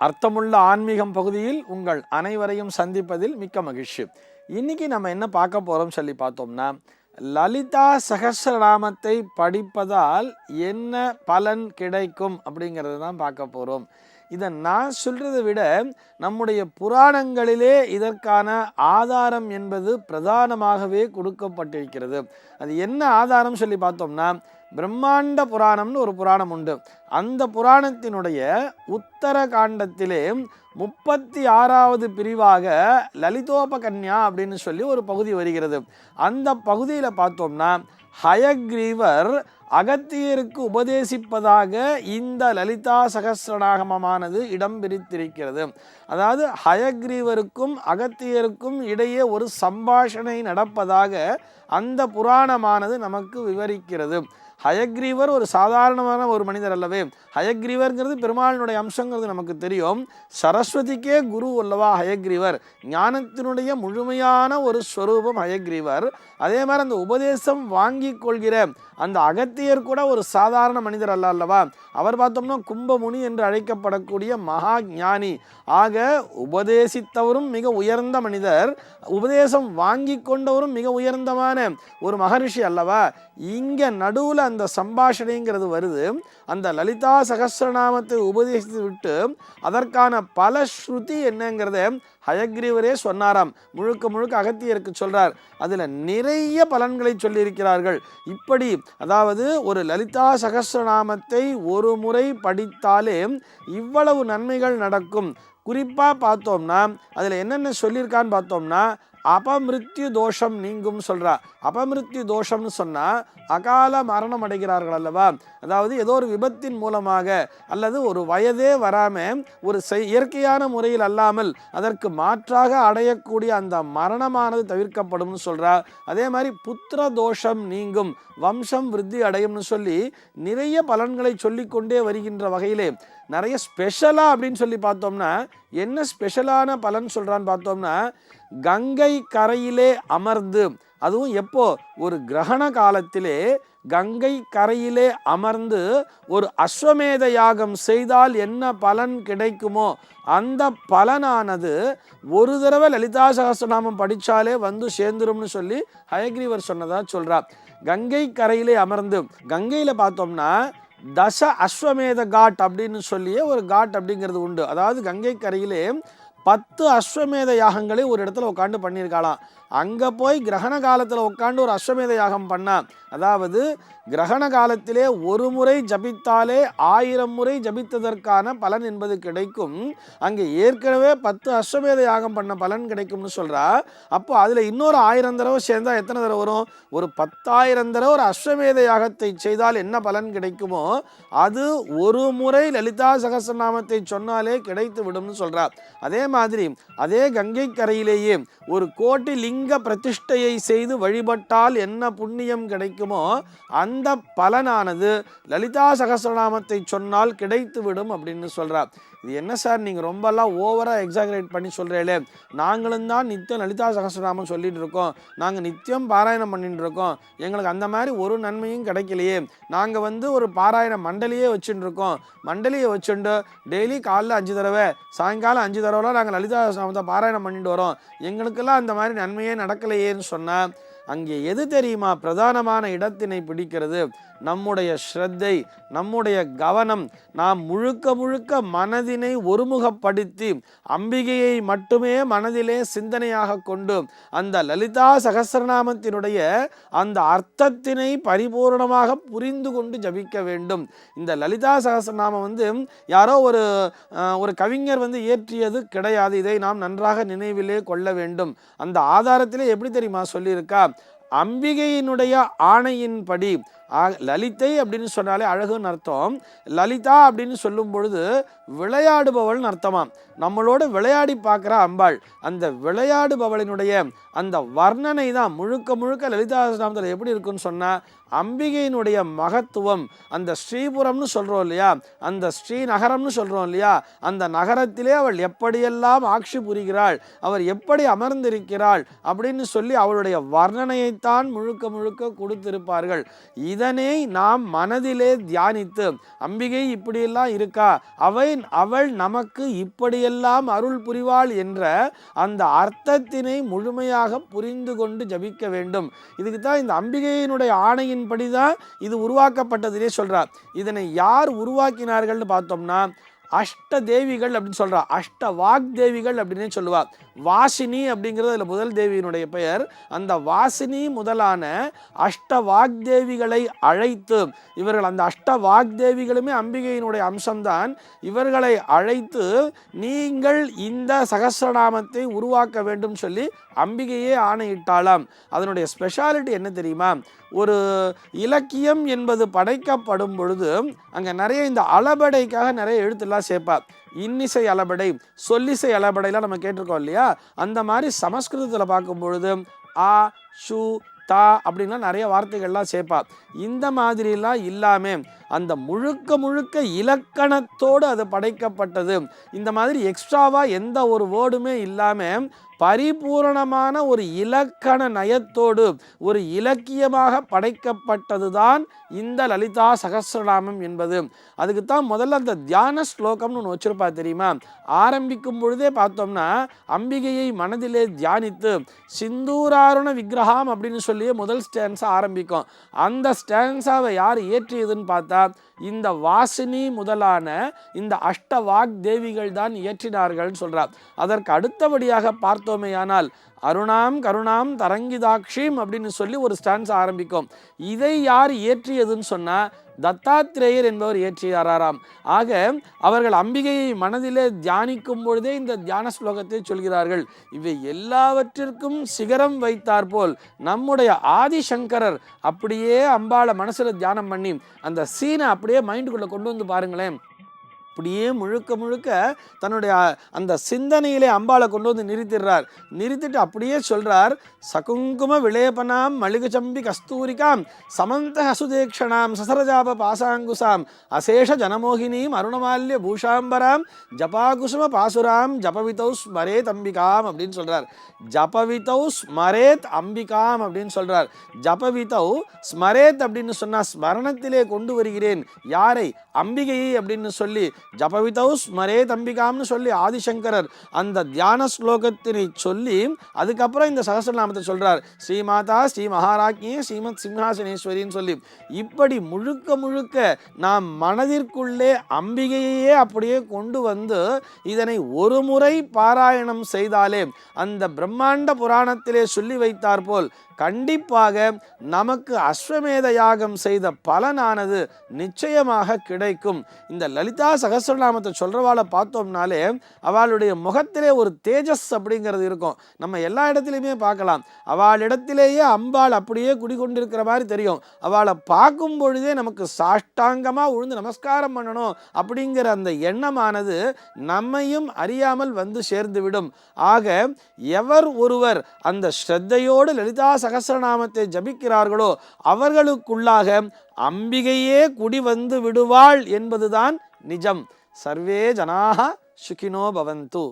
அர்த்தமுள்ள ஆன்மீகம் பகுதியில் உங்கள் அனைவரையும் சந்திப்பதில் மிக்க மகிழ்ச்சி. இன்னைக்கு நம்ம என்ன பார்க்க போகிறோம் சொல்லி பார்த்தோம்னா லலிதா சகசிரநாமத்தை படிப்பதால் என்ன பலன் கிடைக்கும் அப்படிங்கிறத தான் பார்க்க போகிறோம் இதை நான் சொல்கிறத விட நம்முடைய புராணங்களிலே இதற்கான ஆதாரம் என்பது பிரதானமாகவே கொடுக்கப்பட்டிருக்கிறது. அது என்ன ஆதாரம் சொல்லி பார்த்தோம்னா பிரம்மாண்ட புராணம்னு ஒரு புராணம் உண்டு. அந்த புராணத்தினுடைய உத்தர காண்டத்திலே முப்பத்தி ஆறாவது பிரிவாக லலிதோபகன்யா அப்படின்னு சொல்லி ஒரு பகுதி வருகிறது. அந்த பகுதியில் பார்த்தோம்னா ஹயக்ரீவர் அகத்தியருக்கு உபதேசிப்பதாக இந்த லலிதா சகசிரநாகமமானது இடம் பிரித்திருக்கிறது. அதாவது ஹயக்ரீவருக்கும் அகத்தியருக்கும் இடையே ஒரு சம்பாஷணை நடப்பதாக அந்த புராணமானது நமக்கு விவரிக்கிறது. ஹயக்ரீவர் ஒரு சாதாரணமான ஒரு மனிதர் அல்லவே. ஹயக்ரீவர்ங்கிறது பெருமாளினுடைய அம்சங்கிறது நமக்கு தெரியும். சரஸ்வதிக்கே குரு அல்லவா ஹயக்ரீவர். ஞானத்தினுடைய முழுமையான ஒரு ஸ்வரூபம் ஹயக்ரீவர். அதே மாதிரி அந்த உபதேசம் வாங்கி கொள்கிற அந்த அகத்தியர் கூட ஒரு சாதாரண மனிதர் அல்ல அல்லவா. அவர் பார்த்தோம்னா கும்பமுனி என்று அழைக்கப்படக்கூடிய மகா ஞானி ஆக உபதேசித்தவரும் மிக உயர்ந்த மனிதர். உபதேசம் வாங்கி கொண்டவரும் மிக உயர்ந்தமான ஒரு மகரிஷி அல்லவா. இங்கே நடுவில் அந்த சம்பாஷணைங்கிறது வருது அந்த லலிதா சகஸ்ரநாமத்தை உபதேசித்து விட்டு அதற்கான பல ஸ்ருதி என்னங்கிறத ஹயக்ரீவரே சொன்னாராம். முழுக்க முழுக்க அகத்தியருக்கு சொல்றார். அதில் நிறைய பலன்களை சொல்லியிருக்கிறார்கள். இப்படி அதாவது ஒரு லலிதா சகசிரநாமத்தை ஒரு முறை படித்தாலே இவ்வளவு நன்மைகள் நடக்கும். குறிப்பாக பார்த்தோம்னா அதில் என்னென்ன சொல்லியிருக்கான்னு பார்த்தோம்னா அபமிருத்யு தோஷம் நீங்கும் சொல்கிறா அபமிருத்யு தோஷம்னு சொன்னால் அகால மரணம் அடைகிறார்கள் அல்லவா அதாவது ஏதோ ஒரு விபத்தின் மூலமாக அல்லது ஒரு வயதே வராமல் ஒரு செய்- இயற்கையான முறையில் அல்லாமல் அதற்கு மாற்றாக அடையக்கூடிய அந்த மரணமானது தவிர்க்கப்படும்னு சொல்கிறா அதே மாதிரி புத்திர தோஷம் நீங்கும் வம்சம் விருத்தி அடையும்னு சொல்லி நிறைய பலன்களை சொல்லிக்கொண்டே வருகின்ற வகையிலே நிறைய ஸ்பெஷலாக அப்படின்னு சொல்லி பார்த்தோம்னா என்ன ஸ்பெஷலான பலன் சொல்கிறான்னு பார்த்தோம்னா கங்கை கரையிலே அமர்ந்து அதுவும் எப்போ? ஒரு கிரகண காலத்திலே கங்கை கரையிலே அமர்ந்து ஒரு அஸ்வமேத யாகம் செய்தால் என்ன பலன் கிடைக்குமோ அந்த பலனானது ஒரு தடவை லலிதா சகசிரநாமம் படித்தாலே வந்து சேர்ந்துரும்னு சொல்லி ஹயக்ரீவர் சொன்னதாக சொல்கிறார் கங்கை கரையிலே அமர்ந்து கங்கையில் பார்த்தோம்னா தச அஸ்வமேத காட் அப்படின்னு சொல்லியே ஒரு காட் அப்படிங்கிறது உண்டு. அதாவது கங்கை கரையிலே பத்து அஸ்வமேத யாகங்களை ஒரு இடத்துல உட்காந்து பண்ணியிருக்காளாம். அங்கே போய் கிரகண காலத்தில் உட்காந்து ஒரு அஸ்வமேத யாகம் பண்ணா. அதாவது கிரகண காலத்திலே ஒரு முறை ஜபித்தாலே ஆயிரம் முறை ஜபித்ததற்கான பலன் என்பது கிடைக்கும். அங்கே ஏற்கனவே பத்து அஸ்வமேத யாகம் பண்ண பலன் கிடைக்கும்னு சொல்கிறா அப்போ அதில் இன்னொரு ஆயிரம் தடவை சேர்ந்தால் எத்தனை தடவை வரும்? ஒரு பத்தாயிரம் தடவை ஒரு அஸ்வமேத யாகத்தை செய்தால் என்ன பலன் கிடைக்குமோ அது ஒரு முறை லலிதா சகஸ்ரநாமத்தை சொன்னாலே கிடைத்து விடும்னு சொல்கிறார் அதே மாதிரி அதே கங்கை கரையிலேயே ஒரு கோட்டி லிங்க பிரதிஷ்டையை செய்து வழிபட்டால் என்ன புண்ணியம் கிடைக்குமோ அந்த பலனானது லலிதா சகசிரநாமத்தை சொன்னால் கிடைத்து விடும் அப்படின்னு சொல்கிறார் இது என்ன சார்? நீங்கள் ரொம்பலாம் ஓவராக எக்ஸாகரேட் பண்ணி சொல்கிறீங்களே நாங்களும் தான் நித்தியம் லலிதா சகஸ்ரநாமம் சொல்லிட்டு இருக்கோம். நாங்கள் நித்தியம் பாராயணம் பண்ணிட்டு இருக்கோம். எங்களுக்கு அந்த மாதிரி ஒரு நன்மையும் கிடைக்கலையே. நாங்கள் வந்து ஒரு பாராயண மண்டலியே வச்சுட்டு இருக்கோம். மண்டலியை வச்சுட்டு டெய்லி காலைல அஞ்சு தடவை சாயங்காலம் அஞ்சு தடவைலாம் நாங்கள் லலிதா சகசிரநாமத்தை பாராயணம் பண்ணிட்டு வரோம். எங்களுக்கெல்லாம் அந்த மாதிரி நன்மையே நடக்கலையேன்னு சொன்னால் அங்கே எது தெரியுமா? பிரதானமான இடத்தினை பிடிக்கிறது. நம்முடைய ஸ்ரத்தை நம்முடைய கவனம் நாம் முழுக்க முழுக்க மனதினை ஒருமுகப்படுத்தி அம்பிகையை மட்டுமே மனதிலே சிந்தனையாக கொண்டு அந்த லலிதா சகசிரநாமத்தினுடைய அந்த அர்த்தத்தினை பரிபூர்ணமாக புரிந்து கொண்டு ஜபிக்க வேண்டும். இந்த லலிதா சகஸ்ரநாமம் வந்து யாரோ ஒரு ஒரு கவிஞர் வந்து இயற்றியது கிடையாது. இதை நாம் நன்றாக நினைவிலே கொள்ள வேண்டும். அந்த ஆதாரத்திலே எப்படி தெரியுமா சொல்லியிருக்கா? அம்பிகையினுடைய ஆணையின்படி லலிதை அப்படின்னு சொன்னாலே அழகுன்னு அர்த்தம். லலிதா அப்படின்னு சொல்லும் பொழுது விளையாடுபவள்னு அர்த்தமாம். நம்மளோட விளையாடி பார்க்குற அம்பாள் அந்த விளையாடுபவளினுடைய அந்த வர்ணனை தான் முழுக்க முழுக்க லலிதா சகஸ்ரநாமத்தில் எப்படி இருக்குன்னு சொன்னால் அம்பிகையினுடைய மகத்துவம் அந்த ஸ்ரீபுரம்னு சொல்கிறோம் இல்லையா அந்த ஸ்ரீநகரம்னு சொல்கிறோம் இல்லையா அந்த நகரத்திலே அவள் எப்படியெல்லாம் ஆட்சி புரிகிறாள் அவர் எப்படி அமர்ந்திருக்கிறாள் அப்படின்னு சொல்லி அவளுடைய வர்ணனையைத்தான் முழுக்க முழுக்க கொடுத்திருப்பார்கள். இதனை நாம் மனதிலே தியானித்து அம்பிகை இப்படியெல்லாம் இருக்கா? அவை அவள் நமக்கு இப்படியெல்லாம் அருள் புரிவாள் என்ற அந்த அர்த்தத்தினை முழுமையாக புரிந்து கொண்டு ஜபிக்க வேண்டும். இதுக்கு தான் இந்த அம்பிகையினுடைய ஆணையின்படி தான் இது உருவாக்கப்பட்டதுனே சொல்கிறார் இதனை யார் உருவாக்கினார்கள்னு பார்த்தோம்னா அஷ்ட தேவிகள் அப்படின்னு சொல்றா. அஷ்ட வாக் தேவிகள் அப்படின்னே சொல்லுவாள் வாசினி அப்படிங்கிறது அதில் முதல் தேவியினுடைய பெயர். அந்த வாசினி முதலான அஷ்ட வாக்தேவிகளை அழைத்து இவர்கள் அந்த அஷ்ட வாக்தேவிகளுமே அம்பிகையினுடைய அம்சம்தான். இவர்களை அழைத்து நீங்கள் இந்த சகசிரநாமத்தை உருவாக்க வேண்டும் சொல்லி அம்பிகையே ஆணையிட்டாலாம் அதனுடைய ஸ்பெஷாலிட்டி என்ன தெரியுமா? ஒரு இலக்கியம் என்பது படைக்கப்படும் பொழுது அங்கே நிறைய இந்த அளபடைக்காக நிறைய எழுத்துலாம் சேர்ப்பார் இன்னிசை அளபடை சொல்லிசை அளபடைலாம் நம்ம கேட்டிருக்கோம் இல்லையா? அந்த மாதிரி சமஸ்கிருதத்தில் பார்க்கும் பொழுது ஆ ஷு தா அப்படின்லாம் நிறைய வார்த்தைகள்லாம் சேர்ப்பா. இந்த மாதிரிலாம் இல்லாமல் அந்த முழுக்க முழுக்க இலக்கணத்தோடு அது படைக்கப்பட்டது. இந்த மாதிரி எக்ஸ்ட்ராவாக எந்த ஒரு வேர்டுமே இல்லாமல் பரிபூரணமான ஒரு இலக்கண நயத்தோடு ஒரு இலக்கியமாக படைக்கப்பட்டதுதான் இந்த லலிதா சகசிரநாமம் என்பது. அதுக்கு தான் முதல்ல அந்த தியான ஸ்லோகம்னு ஒன்று வச்சுருப்பா தெரியுமா? ஆரம்பிக்கும் பொழுதே பார்த்தோம்னா அம்பிகையை மனதிலே தியானித்து சிந்தூராருண விக்கிரகம் அப்படின்னு சொல்லியே முதல் ஸ்டான்ஸா ஆரம்பிக்கும். அந்த ஸ்டான்ஸாவை யார் இயற்றியதுன்னு பார்த்தா இந்த வாசினி முதலான இந்த அஷ்டவாக் தேவிகள் தான் இயற்றினார்கள்னு சொல்றார் அதற்கு அடுத்தபடியாக பார்த்தோம் பார்த்தோமேயானால் அருணாம் கருணாம் தரங்கிதாக்ஷிம் அப்படின்னு சொல்லி ஒரு ஸ்டான்ஸ் ஆரம்பிக்கும். இதை யார் இயற்றியதுன்னு சொன்னா தத்தாத்திரேயர் என்பவர் இயற்றியாராம் ஆக அவர்கள் அம்பிகையை மனதிலே தியானிக்கும் பொழுதே இந்த தியான ஸ்லோகத்தை சொல்கிறார்கள். இவை எல்லாவற்றிற்கும் சிகரம் வைத்தாற்போல் நம்முடைய ஆதிசங்கரர் அப்படியே அம்பாளை மனசுல தியானம் பண்ணி அந்த சீனை அப்படியே மைண்டுக்குள்ள கொண்டு வந்து பாருங்களேன். அப்படியே முழுக்க முழுக்க தன்னுடைய அந்த சிந்தனையிலே அம்பாளை கொண்டு வந்து நிறுத்திடுறார். நிறுத்திட்டு அப்படியே சொல்கிறார் சகுங்கும விலேபனாம் மளிகச்சம்பி கஸ்தூரிகாம் சமந்த ஹசுதேக்ஷணாம் சசரஜாப பாசாங்குசாம் அசேஷ ஜனமோகினீம் அருணமால்ய பூஷாம்பராம் ஜபாகுசும பாசுராம் ஜபவிதௌ ஸ்மரேத் அம்பிகாம் அப்படின்னு சொல்கிறார் ஜபவிதௌ ஸ்மரேத் அம்பிகாம் அப்படின்னு சொல்கிறார் ஜபவிதௌ ஸ்மரேத் அப்படின்னு சொன்னால் ஸ்மரணத்திலே கொண்டு வருகிறேன். யாரை? அம்பிகையை அப்படின்னு சொல்லி ஜபவிதௌ ஸ்மரே தம்பிகாம்னு சொல்லி ஆதிசங்கரர் அந்த தியான ஸ்லோகத்தினை சொல்லி அதுக்கப்புறம் இந்த சகசிரநாமத்தை சொல்கிறார் ஸ்ரீமாதா ஸ்ரீ மகாராஜ்ஞி ஸ்ரீமத் சிம்ஹாசனேஸ்வரின்னு சொல்லி. இப்படி முழுக்க முழுக்க நாம் மனதிற்குள்ளே அம்பிகையே அப்படியே கொண்டு வந்து இதனை ஒரு முறை பாராயணம் செய்தாலே அந்த பிரம்மாண்ட புராணத்திலே சொல்லி வைத்தார் போல் கண்டிப்பாக நமக்கு அஸ்வமேத யாகம் செய்த பலனானது நிச்சயமாக கிடைக்கும். இந்த லலிதா சகசிரநாமத்தை சொல்கிறவாளை பார்த்தோம்னாலே அவளுடைய முகத்திலே ஒரு தேஜஸ் அப்படிங்கிறது இருக்கும். நம்ம எல்லா இடத்துலையுமே பார்க்கலாம். அவளிடத்திலேயே அம்பாள் அப்படியே குடிகொண்டிருக்கிற மாதிரி தெரியும். அவளை பார்க்கும் பொழுதே நமக்கு சாஷ்டாங்கமாக உழுந்து நமஸ்காரம் பண்ணணும் அப்படிங்கிற அந்த எண்ணமானது நம்மையும் அறியாமல் வந்து சேர்ந்துவிடும். ஆக எவர் ஒருவர் அந்த ஸ்ரத்தையோடு லலிதா சகசிரநாமத்தை ஜபிக்கிறார்களோ அவர்களுக்குள்ளாக அம்பிகையே குடி வந்து விடுவாள் என்பதுதான் நிஜம். சர்வே ஜனாக சுகினோ பவந்து.